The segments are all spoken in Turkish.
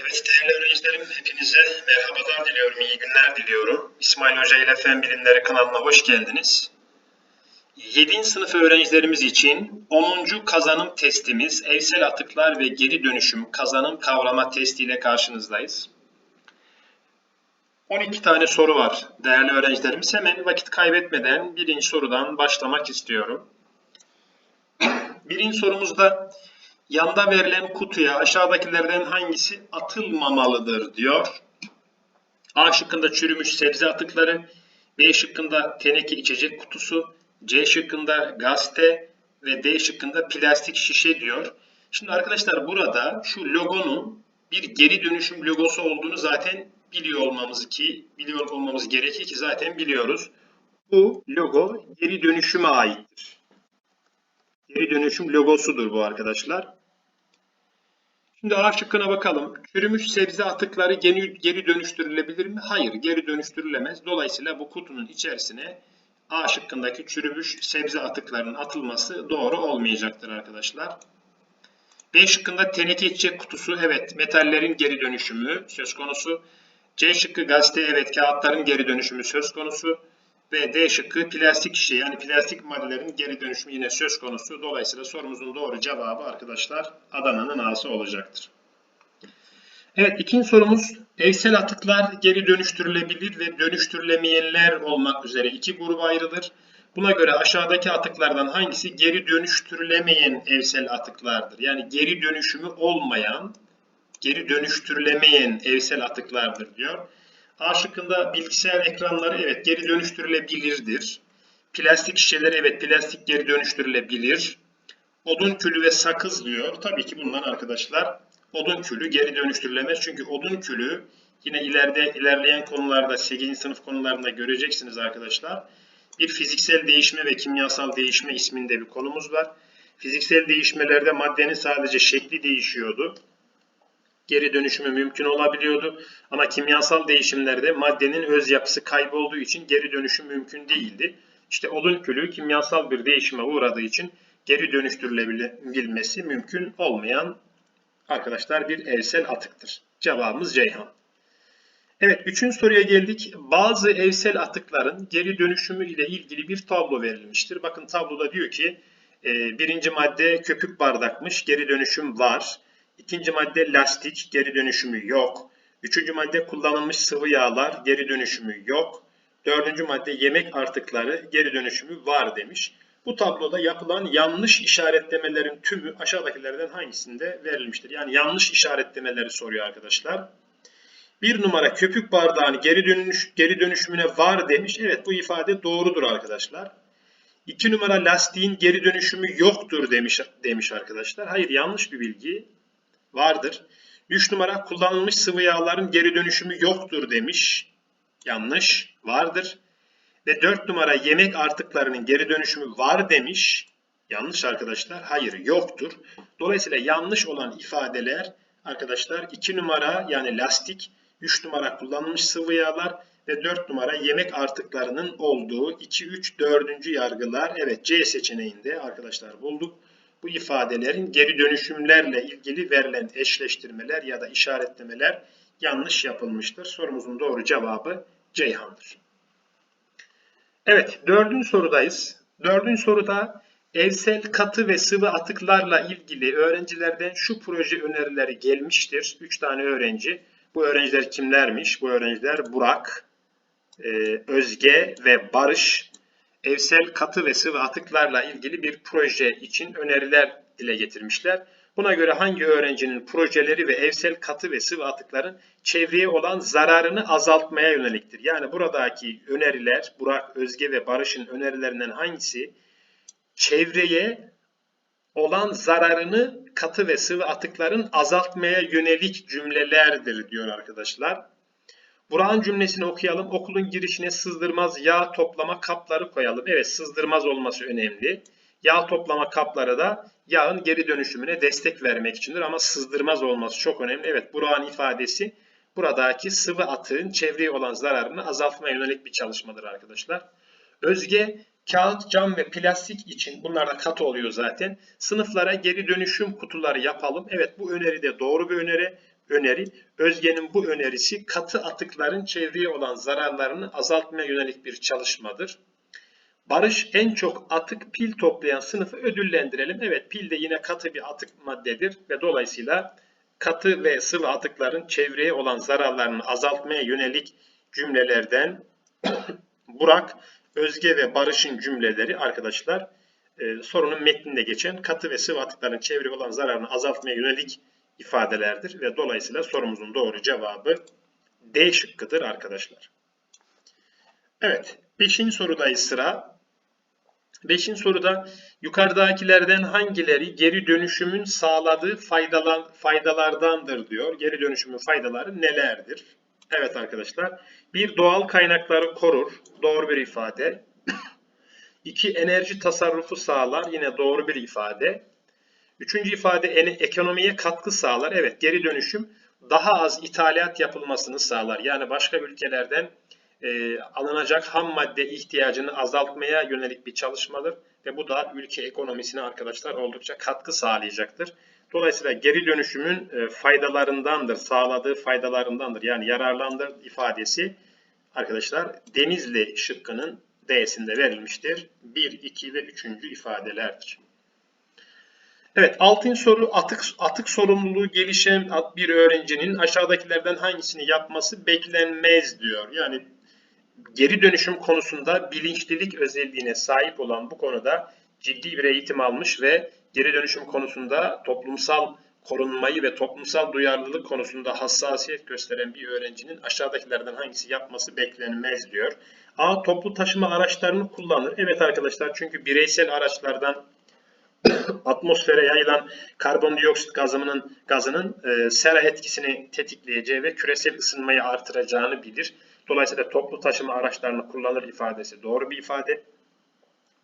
Evet değerli öğrencilerim hepinize merhabalar diliyorum, iyi günler diliyorum. İsmail Hoca ile Fen Bilimleri kanalına hoş geldiniz. 7. sınıf öğrencilerimiz için 10. kazanım testimiz evsel atıklar ve geri dönüşüm kazanım kavrama testi ile karşınızdayız. 12 tane soru var değerli öğrencilerimiz. Hemen vakit kaybetmeden birinci sorudan başlamak istiyorum. Birinci sorumuzda Yanda verilen kutuya aşağıdakilerden hangisi atılmamalıdır diyor. A şıkkında çürümüş sebze atıkları, B şıkkında teneke içecek kutusu, C şıkkında gazete ve D şıkkında plastik şişe diyor. Şimdi arkadaşlar burada şu logonun bir geri dönüşüm logosu olduğunu zaten biliyor olmamız ki biliyor olmamız gerekir ki zaten biliyoruz. Bu logo geri dönüşüme aittir. Geri dönüşüm logosudur bu arkadaşlar. Şimdi A şıkkına bakalım. Çürümüş sebze atıkları geri, geri dönüştürülebilir mi? Hayır, geri dönüştürülemez. Dolayısıyla bu kutunun içerisine A şıkkındaki çürümüş sebze atıklarının atılması doğru olmayacaktır arkadaşlar. B şıkkında teneke içecek kutusu evet metallerin geri dönüşümü söz konusu. C şıkkı gazete evet kağıtların geri dönüşümü söz konusu. Ve D şıkkı plastik şişe yani plastik maddelerin geri dönüşümü yine söz konusu. Dolayısıyla sorumuzun doğru cevabı arkadaşlar Adana'nın A'sı olacaktır. Evet ikinci sorumuz evsel atıklar geri dönüştürülebilir ve dönüştürülemeyenler olmak üzere iki gruba ayrılır. Buna göre aşağıdaki atıklardan hangisi geri dönüştürülemeyen evsel atıklardır? Yani geri dönüşümü olmayan, geri dönüştürülemeyen evsel atıklardır diyor. A şıkkında bilgisayar ekranları evet geri dönüştürülebilirdir. Plastik şişeler evet plastik geri dönüştürülebilir. Odun külü ve sakız diyor. Tabii ki bunlar arkadaşlar odun külü geri dönüştürülemez. Çünkü odun külü yine ileride ilerleyen konularda 8. sınıf konularında göreceksiniz arkadaşlar. Bir fiziksel değişme ve kimyasal değişme isminde bir konumuz var. Fiziksel değişmelerde maddenin sadece şekli değişiyordu geri dönüşümü mümkün olabiliyordu. Ama kimyasal değişimlerde maddenin öz yapısı kaybolduğu için geri dönüşüm mümkün değildi. İşte odun külü kimyasal bir değişime uğradığı için geri dönüştürülebilmesi mümkün olmayan arkadaşlar bir evsel atıktır. Cevabımız Ceyhan. Evet, üçüncü soruya geldik. Bazı evsel atıkların geri dönüşümü ile ilgili bir tablo verilmiştir. Bakın tabloda diyor ki e, birinci madde köpük bardakmış, geri dönüşüm var. İkinci madde lastik, geri dönüşümü yok. Üçüncü madde kullanılmış sıvı yağlar, geri dönüşümü yok. Dördüncü madde yemek artıkları, geri dönüşümü var demiş. Bu tabloda yapılan yanlış işaretlemelerin tümü aşağıdakilerden hangisinde verilmiştir? Yani yanlış işaretlemeleri soruyor arkadaşlar. Bir numara köpük bardağın geri, dönüş, geri dönüşümüne var demiş. Evet bu ifade doğrudur arkadaşlar. İki numara lastiğin geri dönüşümü yoktur demiş, demiş arkadaşlar. Hayır yanlış bir bilgi vardır. 3 numara kullanılmış sıvı yağların geri dönüşümü yoktur demiş. Yanlış. Vardır. Ve 4 numara yemek artıklarının geri dönüşümü var demiş. Yanlış arkadaşlar. Hayır yoktur. Dolayısıyla yanlış olan ifadeler arkadaşlar 2 numara yani lastik, 3 numara kullanılmış sıvı yağlar ve 4 numara yemek artıklarının olduğu 2, 3, 4. yargılar evet C seçeneğinde arkadaşlar bulduk bu ifadelerin geri dönüşümlerle ilgili verilen eşleştirmeler ya da işaretlemeler yanlış yapılmıştır. Sorumuzun doğru cevabı Ceyhan'dır. Evet, dördüncü sorudayız. Dördüncü soruda evsel katı ve sıvı atıklarla ilgili öğrencilerden şu proje önerileri gelmiştir. Üç tane öğrenci. Bu öğrenciler kimlermiş? Bu öğrenciler Burak, e, Özge ve Barış evsel katı ve sıvı atıklarla ilgili bir proje için öneriler dile getirmişler. Buna göre hangi öğrencinin projeleri ve evsel katı ve sıvı atıkların çevreye olan zararını azaltmaya yöneliktir. Yani buradaki öneriler, Burak, Özge ve Barış'ın önerilerinden hangisi çevreye olan zararını katı ve sıvı atıkların azaltmaya yönelik cümlelerdir diyor arkadaşlar. Burak'ın cümlesini okuyalım. Okulun girişine sızdırmaz yağ toplama kapları koyalım. Evet sızdırmaz olması önemli. Yağ toplama kapları da yağın geri dönüşümüne destek vermek içindir ama sızdırmaz olması çok önemli. Evet Burak'ın ifadesi buradaki sıvı atığın çevreye olan zararını azaltmaya yönelik bir çalışmadır arkadaşlar. Özge kağıt, cam ve plastik için bunlar da katı oluyor zaten. Sınıflara geri dönüşüm kutuları yapalım. Evet bu öneri de doğru bir öneri. Öneri. Özge'nin bu önerisi katı atıkların çevreye olan zararlarını azaltmaya yönelik bir çalışmadır. Barış en çok atık pil toplayan sınıfı ödüllendirelim. Evet pil de yine katı bir atık maddedir ve dolayısıyla katı ve sıvı atıkların çevreye olan zararlarını azaltmaya yönelik cümlelerden Burak, Özge ve Barış'ın cümleleri arkadaşlar e, sorunun metninde geçen katı ve sıvı atıkların çevreye olan zararını azaltmaya yönelik ifadelerdir ve dolayısıyla sorumuzun doğru cevabı D şıkkıdır arkadaşlar. Evet, 5. sorudayız sıra. 5. soruda yukarıdakilerden hangileri geri dönüşümün sağladığı faydalar, faydalardandır diyor. Geri dönüşümün faydaları nelerdir? Evet arkadaşlar. Bir doğal kaynakları korur. Doğru bir ifade. İki enerji tasarrufu sağlar. Yine doğru bir ifade. Üçüncü ifade ekonomiye katkı sağlar. Evet geri dönüşüm daha az ithalat yapılmasını sağlar. Yani başka ülkelerden e, alınacak ham madde ihtiyacını azaltmaya yönelik bir çalışmadır. Ve bu da ülke ekonomisine arkadaşlar oldukça katkı sağlayacaktır. Dolayısıyla geri dönüşümün e, faydalarındandır, sağladığı faydalarındandır. Yani yararlandır ifadesi arkadaşlar Denizli şıkkının D'sinde verilmiştir. 1, 2 ve 3. ifadelerdir. Evet, altın soru atık atık sorumluluğu gelişen bir öğrencinin aşağıdakilerden hangisini yapması beklenmez diyor. Yani geri dönüşüm konusunda bilinçlilik özelliğine sahip olan bu konuda ciddi bir eğitim almış ve geri dönüşüm konusunda toplumsal korunmayı ve toplumsal duyarlılık konusunda hassasiyet gösteren bir öğrencinin aşağıdakilerden hangisi yapması beklenmez diyor. A. Toplu taşıma araçlarını kullanır. Evet arkadaşlar çünkü bireysel araçlardan atmosfere yayılan karbondioksit gazının gazının e, sera etkisini tetikleyeceği ve küresel ısınmayı artıracağını bilir. Dolayısıyla toplu taşıma araçlarını kullanır ifadesi doğru bir ifade.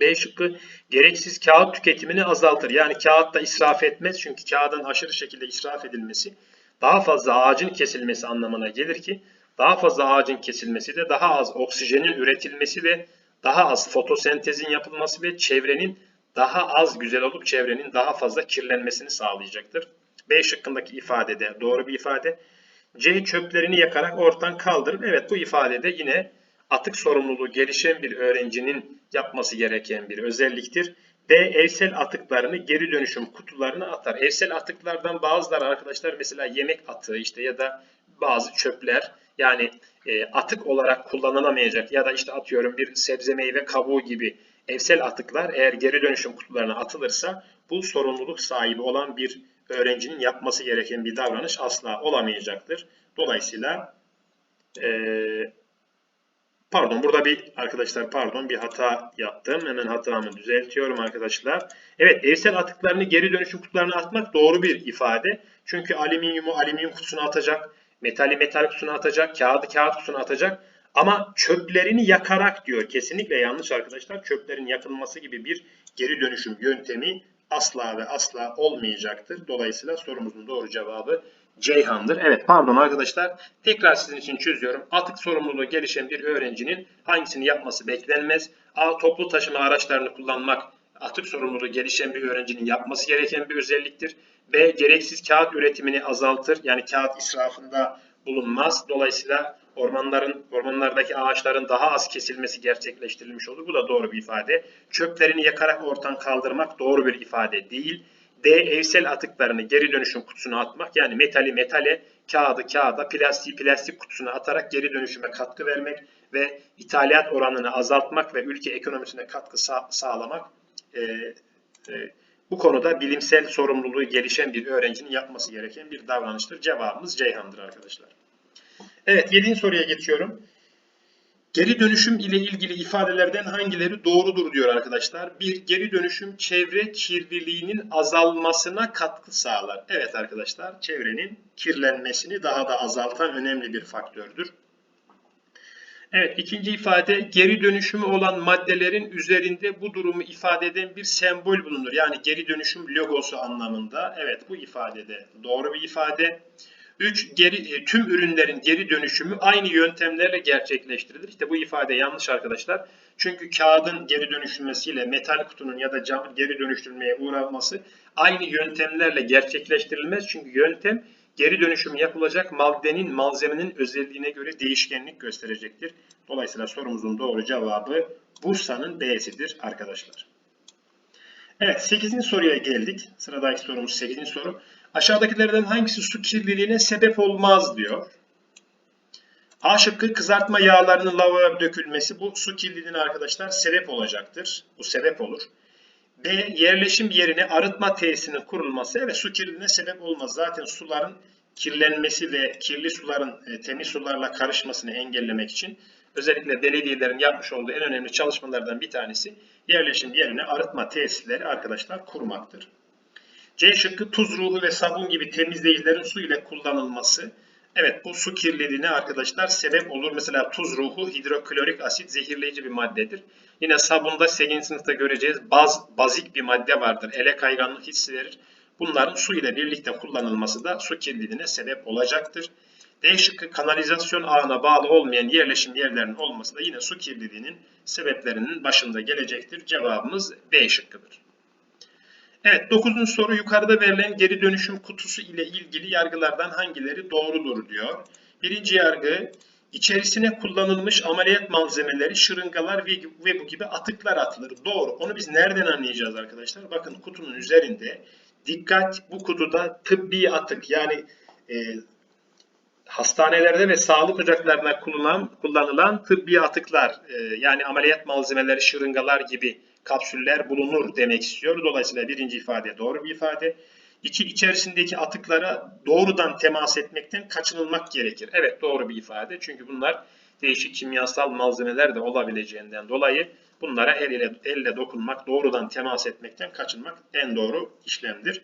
B şıkkı gereksiz kağıt tüketimini azaltır. Yani kağıt da israf etmez çünkü kağıdın aşırı şekilde israf edilmesi daha fazla ağacın kesilmesi anlamına gelir ki daha fazla ağacın kesilmesi de daha az oksijenin üretilmesi ve daha az fotosentezin yapılması ve çevrenin daha az güzel olup çevrenin daha fazla kirlenmesini sağlayacaktır. B şıkkındaki ifade de doğru bir ifade. C çöplerini yakarak ortadan kaldırır. Evet bu ifadede yine atık sorumluluğu gelişen bir öğrencinin yapması gereken bir özelliktir. D. Evsel atıklarını geri dönüşüm kutularına atar. Evsel atıklardan bazıları arkadaşlar mesela yemek atığı işte ya da bazı çöpler yani e, atık olarak kullanılamayacak ya da işte atıyorum bir sebze meyve kabuğu gibi evsel atıklar eğer geri dönüşüm kutularına atılırsa bu sorumluluk sahibi olan bir öğrencinin yapması gereken bir davranış asla olamayacaktır. Dolayısıyla e, pardon burada bir arkadaşlar pardon bir hata yaptım. Hemen hatamı düzeltiyorum arkadaşlar. Evet evsel atıklarını geri dönüşüm kutularına atmak doğru bir ifade. Çünkü alüminyumu alüminyum kutusuna atacak, metali metal kutusuna atacak, kağıdı kağıt kutusuna atacak. Ama çöplerini yakarak diyor. Kesinlikle yanlış arkadaşlar. Çöplerin yakılması gibi bir geri dönüşüm yöntemi asla ve asla olmayacaktır. Dolayısıyla sorumuzun doğru cevabı Ceyhan'dır. Evet pardon arkadaşlar. Tekrar sizin için çözüyorum. Atık sorumluluğu gelişen bir öğrencinin hangisini yapması beklenmez? A. Toplu taşıma araçlarını kullanmak atık sorumluluğu gelişen bir öğrencinin yapması gereken bir özelliktir. B. Gereksiz kağıt üretimini azaltır. Yani kağıt israfında bulunmaz. Dolayısıyla ormanların ormanlardaki ağaçların daha az kesilmesi gerçekleştirilmiş olur. Bu da doğru bir ifade. Çöplerini yakarak ortadan kaldırmak doğru bir ifade değil. D. Evsel atıklarını geri dönüşüm kutusuna atmak yani metali metale, kağıdı kağıda, plastiği plastik kutusuna atarak geri dönüşüme katkı vermek ve ithalat oranını azaltmak ve ülke ekonomisine katkı sağ sağlamak e, e, bu konuda bilimsel sorumluluğu gelişen bir öğrencinin yapması gereken bir davranıştır. Cevabımız Ceyhan'dır arkadaşlar. Evet 7. soruya geçiyorum. Geri dönüşüm ile ilgili ifadelerden hangileri doğrudur diyor arkadaşlar. Bir, geri dönüşüm çevre kirliliğinin azalmasına katkı sağlar. Evet arkadaşlar, çevrenin kirlenmesini daha da azaltan önemli bir faktördür. Evet, ikinci ifade geri dönüşümü olan maddelerin üzerinde bu durumu ifade eden bir sembol bulunur. Yani geri dönüşüm logosu anlamında. Evet, bu ifadede doğru bir ifade. 3. Geri, e, tüm ürünlerin geri dönüşümü aynı yöntemlerle gerçekleştirilir. İşte bu ifade yanlış arkadaşlar. Çünkü kağıdın geri dönüşülmesiyle metal kutunun ya da camın geri dönüştürülmeye uğraması aynı yöntemlerle gerçekleştirilmez. Çünkü yöntem geri dönüşüm yapılacak maddenin malzemenin özelliğine göre değişkenlik gösterecektir. Dolayısıyla sorumuzun doğru cevabı Bursa'nın B'sidir arkadaşlar. Evet 8. soruya geldik. Sıradaki sorumuz 8. soru. Aşağıdakilerden hangisi su kirliliğine sebep olmaz diyor. A şıkkı kızartma yağlarının lavaboya dökülmesi bu su kirliliğine arkadaşlar sebep olacaktır. Bu sebep olur. B. Yerleşim yerine arıtma tesisinin kurulması evet su kirliliğine sebep olmaz. Zaten suların kirlenmesi ve kirli suların e, temiz sularla karışmasını engellemek için özellikle belediyelerin yapmış olduğu en önemli çalışmalardan bir tanesi yerleşim yerine arıtma tesisleri arkadaşlar kurmaktır. C şıkkı tuz ruhu ve sabun gibi temizleyicilerin su ile kullanılması. Evet bu su kirliliğine arkadaşlar sebep olur. Mesela tuz ruhu hidroklorik asit zehirleyici bir maddedir. Yine sabunda 8. sınıfta göreceğiz baz, bazik bir madde vardır. Ele kayganlık hissi verir. Bunların su ile birlikte kullanılması da su kirliliğine sebep olacaktır. D şıkkı kanalizasyon ağına bağlı olmayan yerleşim yerlerinin olması da yine su kirliliğinin sebeplerinin başında gelecektir. Cevabımız B şıkkıdır. Evet 9. soru yukarıda verilen geri dönüşüm kutusu ile ilgili yargılardan hangileri doğrudur diyor. Birinci yargı içerisine kullanılmış ameliyat malzemeleri, şırıngalar ve, bu gibi atıklar atılır. Doğru. Onu biz nereden anlayacağız arkadaşlar? Bakın kutunun üzerinde dikkat bu kutuda tıbbi atık yani e, hastanelerde ve sağlık ocaklarına kullanılan, kullanılan tıbbi atıklar e, yani ameliyat malzemeleri, şırıngalar gibi kapsüller bulunur demek istiyor. Dolayısıyla birinci ifade doğru bir ifade. İki içerisindeki atıklara doğrudan temas etmekten kaçınılmak gerekir. Evet doğru bir ifade. Çünkü bunlar değişik kimyasal malzemeler de olabileceğinden dolayı bunlara el ile, elle dokunmak, doğrudan temas etmekten kaçınmak en doğru işlemdir.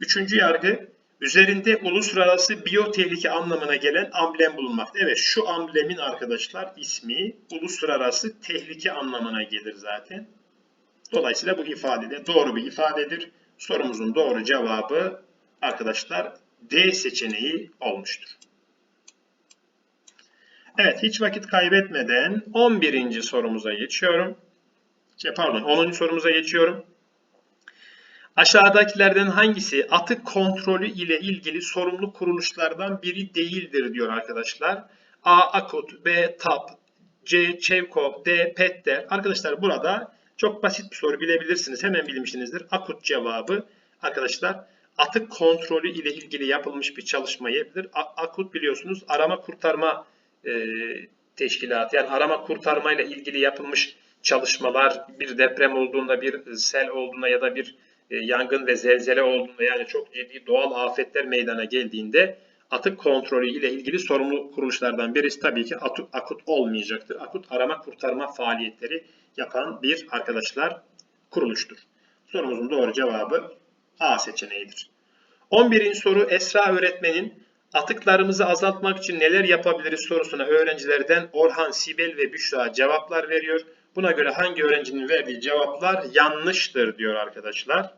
Üçüncü yargı üzerinde uluslararası biyo tehlike anlamına gelen amblem bulunmakta. Evet şu amblemin arkadaşlar ismi uluslararası tehlike anlamına gelir zaten. Dolayısıyla bu ifade de doğru bir ifadedir. Sorumuzun doğru cevabı arkadaşlar D seçeneği olmuştur. Evet hiç vakit kaybetmeden 11. sorumuza geçiyorum. Şey, pardon 10. sorumuza geçiyorum. Aşağıdakilerden hangisi atık kontrolü ile ilgili sorumlu kuruluşlardan biri değildir diyor arkadaşlar. A. Akut, B. TAP, C. Çevkop, D. PET'ter. Arkadaşlar burada çok basit bir soru bilebilirsiniz. Hemen bilmişsinizdir. Akut cevabı arkadaşlar atık kontrolü ile ilgili yapılmış bir çalışma yapılır. Akut biliyorsunuz arama kurtarma e, teşkilatı yani arama kurtarma ile ilgili yapılmış çalışmalar bir deprem olduğunda bir sel olduğunda ya da bir yangın ve zelzele olduğunda yani çok ciddi doğal afetler meydana geldiğinde atık kontrolü ile ilgili sorumlu kuruluşlardan birisi tabii ki akut olmayacaktır. Akut arama kurtarma faaliyetleri yapan bir arkadaşlar kuruluştur. Sorumuzun doğru cevabı A seçeneğidir. 11. soru Esra öğretmenin atıklarımızı azaltmak için neler yapabiliriz sorusuna öğrencilerden Orhan, Sibel ve Büşra cevaplar veriyor. Buna göre hangi öğrencinin verdiği cevaplar yanlıştır diyor arkadaşlar.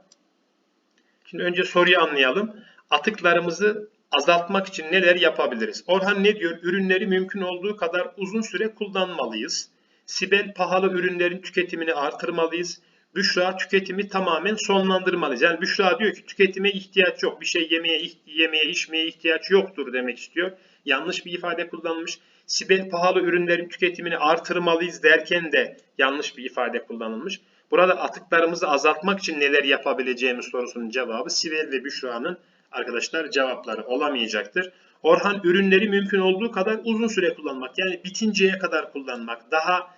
Şimdi önce soruyu anlayalım. Atıklarımızı azaltmak için neler yapabiliriz? Orhan ne diyor? Ürünleri mümkün olduğu kadar uzun süre kullanmalıyız. Sibel pahalı ürünlerin tüketimini artırmalıyız. Büşra tüketimi tamamen sonlandırmalıyız. Yani Büşra diyor ki tüketime ihtiyaç yok. Bir şey yemeye, yemeye, içmeye ihtiyaç yoktur demek istiyor. Yanlış bir ifade kullanmış. Sibel pahalı ürünlerin tüketimini artırmalıyız derken de yanlış bir ifade kullanılmış. Burada atıklarımızı azaltmak için neler yapabileceğimiz sorusunun cevabı Sibel ve Büşra'nın arkadaşlar cevapları olamayacaktır. Orhan ürünleri mümkün olduğu kadar uzun süre kullanmak yani bitinceye kadar kullanmak daha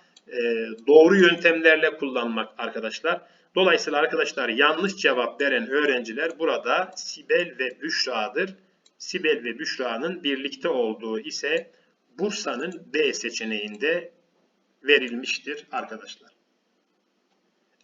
doğru yöntemlerle kullanmak arkadaşlar. Dolayısıyla arkadaşlar yanlış cevap veren öğrenciler burada Sibel ve Büşra'dır. Sibel ve Büşra'nın birlikte olduğu ise Bursa'nın B seçeneğinde verilmiştir arkadaşlar.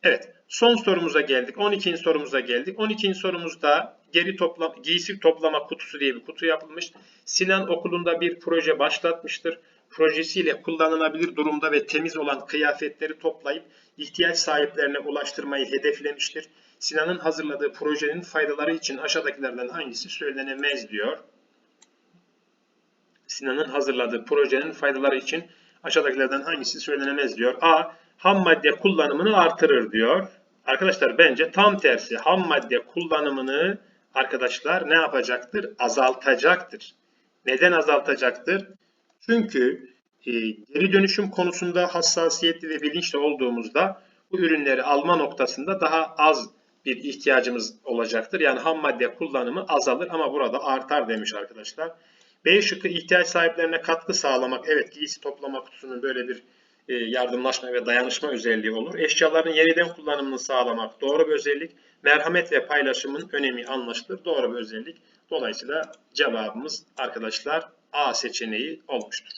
Evet, son sorumuza geldik. 12. sorumuza geldik. 12. sorumuzda geri toplam giysi toplama kutusu diye bir kutu yapılmış. Sinan okulunda bir proje başlatmıştır. Projesiyle kullanılabilir durumda ve temiz olan kıyafetleri toplayıp ihtiyaç sahiplerine ulaştırmayı hedeflemiştir. Sinan'ın hazırladığı projenin faydaları için aşağıdakilerden hangisi söylenemez diyor. Sinan'ın hazırladığı projenin faydaları için aşağıdakilerden hangisi söylenemez diyor. A. Ham madde kullanımını artırır diyor. Arkadaşlar bence tam tersi ham madde kullanımını arkadaşlar ne yapacaktır? Azaltacaktır. Neden azaltacaktır? Çünkü e, geri dönüşüm konusunda hassasiyetli ve bilinçli olduğumuzda bu ürünleri alma noktasında daha az bir ihtiyacımız olacaktır. Yani ham madde kullanımı azalır ama burada artar demiş arkadaşlar. B şıkkı ihtiyaç sahiplerine katkı sağlamak. Evet giysi toplama kutusunun böyle bir e, yardımlaşma ve dayanışma özelliği olur. Eşyaların yeniden kullanımını sağlamak doğru bir özellik. Merhamet ve paylaşımın önemi anlaşılır. Doğru bir özellik. Dolayısıyla cevabımız arkadaşlar A seçeneği olmuştur.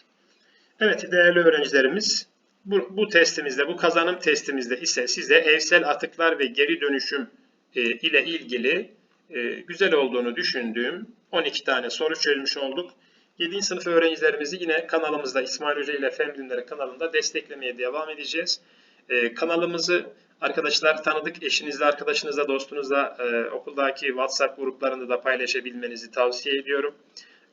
Evet değerli öğrencilerimiz bu, bu testimizde, bu kazanım testimizde ise size evsel atıklar ve geri dönüşüm e, ile ilgili e, güzel olduğunu düşündüğüm 12 tane soru çözmüş olduk. 7. sınıf öğrencilerimizi yine kanalımızda İsmail Hoca ile Fen Bilimleri kanalında desteklemeye devam edeceğiz. E, kanalımızı arkadaşlar tanıdık eşinizle, arkadaşınızla, dostunuzla e, okuldaki WhatsApp gruplarında da paylaşabilmenizi tavsiye ediyorum.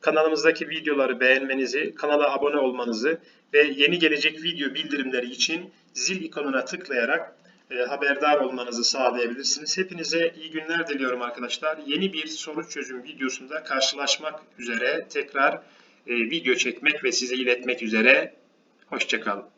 Kanalımızdaki videoları beğenmenizi, kanala abone olmanızı ve yeni gelecek video bildirimleri için zil ikonuna tıklayarak e, haberdar olmanızı sağlayabilirsiniz. Hepinize iyi günler diliyorum arkadaşlar. Yeni bir soru çözüm videosunda karşılaşmak üzere tekrar e, video çekmek ve size iletmek üzere. Hoşçakalın.